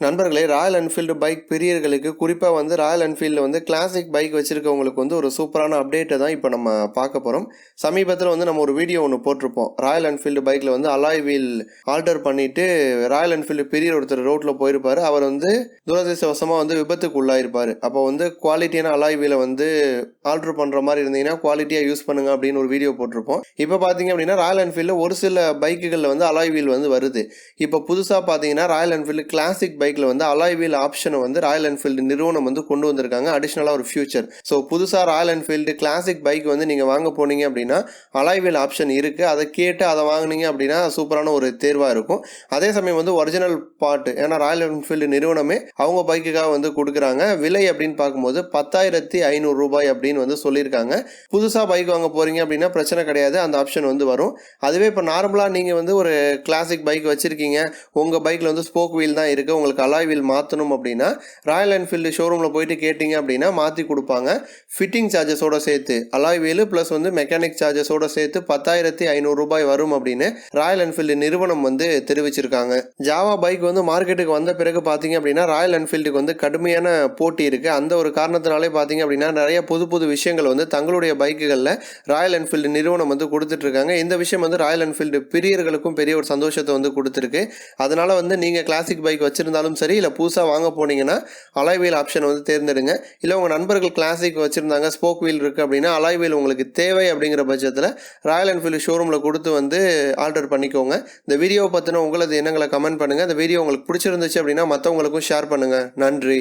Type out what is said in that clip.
நண்பர்களே Royal Enfield bike பிரியர்களுக்கு குறிப்பாக வந்து ராயல் என்ஃபீல்டில் வந்து கிளாசிக் பைக் வச்சுருக்கவங்களுக்கு வந்து ஒரு சூப்பரான அப்டேட்டை தான் இப்போ நம்ம பார்க்க போகிறோம் சமீபத்தில் வந்து நம்ம ஒரு வீடியோ ஒன்று போட்டிருப்போம். ராயல் என்ஃபீல்டு பைக்கில் வந்து அலாய் வீல் ஆல்டர் பண்ணிவிட்டு ராயல் என்ஃபீல்டு பிரியர் ஒருத்தர் ரோட்டில் போயிருப்பார். அவர் வந்து துரதிருஷ்டவசமாக வந்து விபத்துக்கு உள்ளாயிருப்பார். அப்போ வந்து குவாலிட்டியான அலாய் வீலை வந்து ஆல்டர் பண்ணுற மாதிரி இருந்தீங்கன்னா குவாலிட்டியாக யூஸ் பண்ணுங்க அப்படின்னு ஒரு வீடியோ போட்டிருப்போம். இப்போ பார்த்தீங்க அப்படின்னா ராயல் என்ஃபீல்டில் ஒரு சில பைக்குகளில் வந்து அலாய் வீல் வந்து வருது. இப்போ புதுசாக பார்த்தீங்கன்னா ராயல் என்ஃபீல்டு கிளாசிக் பைக் பைக்கில் வந்து அலாய் வீல் ஆப்ஷனை வந்து ராயல் என்ஃபீல்டு நிறுவனம் வந்து கொண்டு வந்திருக்காங்க. அடிஷ்னலாக ஒரு ஃபியூச்சர் ஸோ புதுசாக ராயல் என்ஃபீல்டு கிளாசிக் பைக் வந்து நீங்கள் வாங்க போனீங்க அப்படின்னா அலாய் வீல் ஆப்ஷன் இருக்குது அதை கேட்டு அதை வாங்கினீங்க அப்படின்னா சூப்பரான ஒரு தேர்வாக இருக்கும். அதே சமயம் வந்து ஒரிஜினல் பார்ட்டு ஏன்னா ராயல் என்ஃபீல்டு நிறுவனமே அவங்க பைக்குக்காக வந்து கொடுக்குறாங்க. விலை அப்படின்னு பார்க்கும்போது பத்தாயிரத்தி ஐநூறு ரூபாய் அப்படின்னு வந்து சொல்லியிருக்காங்க. புதுசாக பைக் வாங்க போகிறீங்க அப்படின்னா பிரச்சனை கிடையாது. அந்த ஆப்ஷன் வந்து வரும். அதுவே இப்போ நார்மலாக நீங்கள் வந்து ஒரு கிளாசிக் பைக் வச்சுருக்கீங்க. உங்கள் பைக்கில் வந்து ஸ்போக் வீல் தான் இருக்குது உங்களுக்கு அலாய் வீல் மாற்றணும் அப்படின்னா ராயல் என்ஃபீல்டு ஷோரூமில் போயிட்டு கேட்டிங்க அப்படின்னா மாற்றி கொடுப்பாங்க. ஃபிட்டிங் சார்ஜஸோட சேர்த்து அலாய் ப்ளஸ் வந்து மெக்கானிக் சார்ஜஸோட சேர்த்து பத்தாயிரத்தி ஐநூறு ரூபாய் வரும் அப்படின்னு ராயல் என்ஃபீல்டு நிறுவனம் வந்து தெரிவிச்சிருக்காங்க. ஜாவா பைக் வந்து மார்க்கெட்டுக்கு வந்த பிறகு பார்த்தீங்க அப்படின்னா ராயல் என்ஃபீல்டுக்கு வந்து கடுமையான போட்டி இருக்குது அந்த ஒரு காரணத்தினாலே பார்த்தீங்க அப்படின்னா நிறைய புது புது விஷயங்கள் வந்து தங்களுடைய பைக்குகளில் ராயல் என்ஃபீல்டு நிறுவனம் வந்து கொடுத்துட்ருக்காங்க. இந்த விஷயம் வந்து ராயல் என்ஃபீல்டு பிரியர்களுக்கும் பெரிய ஒரு சந்தோஷத்தை வந்து கொடுத்துருக்கு. அதனால் வந்து நீங்கள் கிளாசிக் பைக் வச்சுருந்தாலும் சரி இல்லை புதுசாக வாங்க போனீங்கன்னா அலாய் வீல் ஆப்ஷன் வந்து தேர்ந்தெடுங்க. இல்லை உங்கள் நண்பர்கள் கிளாசிக் வச்சுருந்தாங்க ஸ்போக் வீல் இருக்குது அப்படின்னா அலாய் வீல் உங்களுக்கு தேவை அப்படிங்கிற பட்சத்தில் ராயல் என்ஃபீல்டு ஷோரூமில் கொடுத்து வந்து ஆர்டர் பண்ணிக்கோங்க. இந்த வீடியோவை பற்றின உங்களது எண்ணங்களை கமெண்ட் பண்ணுங்கள் இந்த வீடியோ உங்களுக்கு பிடிச்சிருந்துச்சு அப்படின்னா மற்றவங்களுக்கும் ஷேர் பண்ணுங்கள் நன்றி.